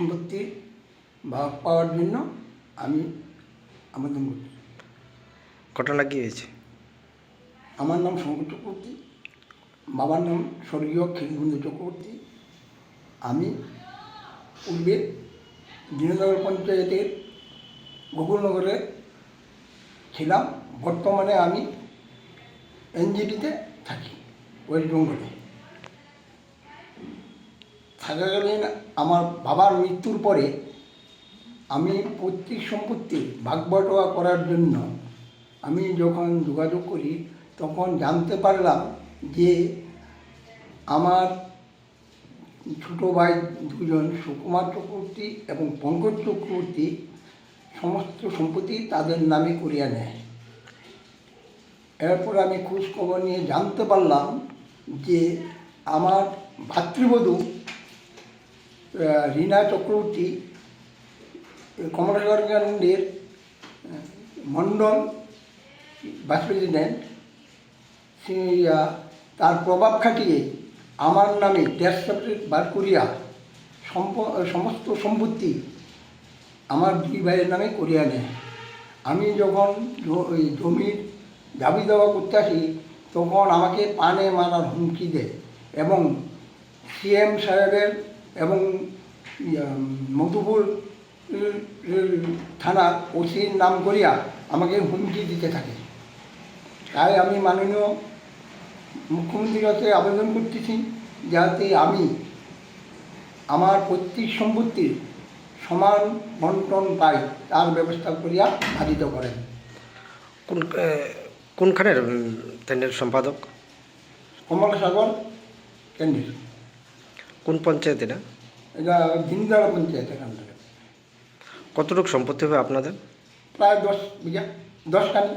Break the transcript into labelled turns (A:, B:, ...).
A: সম্পত্তি ভাগ পাওয়ার জন্য আমি আবেদন করছি।
B: ঘটনা কি হয়েছে
A: আমার নাম শঙ্কর চক্রবর্তী বাবার নাম স্বর্গীয় ক্ষীরবন্ধু চক্রবর্তী। আমি পূর্বে দীননগর পঞ্চায়েতের গোকুলনগরে ছিলাম বর্তমানে আমি এনজিটিতে থাকি ওয়েস্ট বেঙ্গলে। থাকাকালীন আমার বাবার মৃত্যুর পরে আমি পৈতৃক সম্পত্তি ভাগবাটোয়া করার জন্য আমি যখন যোগাযোগ করি, তখন জানতে পারলাম যে আমার ছোটো ভাই দুজন সুকুমার চক্রবর্তী এবং পঙ্কজ চক্রবর্তী সমস্ত সম্পত্তি তাদের নামে করিয়া নেয়। এরপর আমি খোঁজখবর নিয়ে জানতে পারলাম যে আমার ভাতৃবধূ রীনা চক্রবর্তী কমলাসাগর গান্ধীর মণ্ডল, ভাইস প্রেসিডেন্ট তার প্রভাব খাটিয়ে আমার নামে সার্টিফিকেট বার করিয়া সমস্ত সম্পত্তি আমার দুই ভাইয়ের নামে করিয়া নেয়। আমি যখন ওই জমির দাবি দাওয়া করতে আসি, তখন আমাকে পানে মারার হুমকি দেয় এবং সিএম সাহেবের এবং মধুপুর থানার ওসির নাম করিয়া আমাকে হুমকি দিতে থাকে। তাই আমি মাননীয় মুখ্যমন্ত্রীর কাছে আবেদন করতেছি যাতে আমি আমার পৈতৃক সম্পত্তির সমান বন্টন পাই তার ব্যবস্থা করিয়া সাধিত করেন।
B: কোন কোনখানের তেনের সম্পাদক?
A: কমলাসাগর কেন্দ্রের
B: কোন পঞ্চায়েত এটা?
A: এটা দিনদারা পঞ্চায়েত এখান থেকে
B: কতটুকু সম্পত্তি হবে আপনাদের?
A: প্রায় দশ বিঘা দশ কানি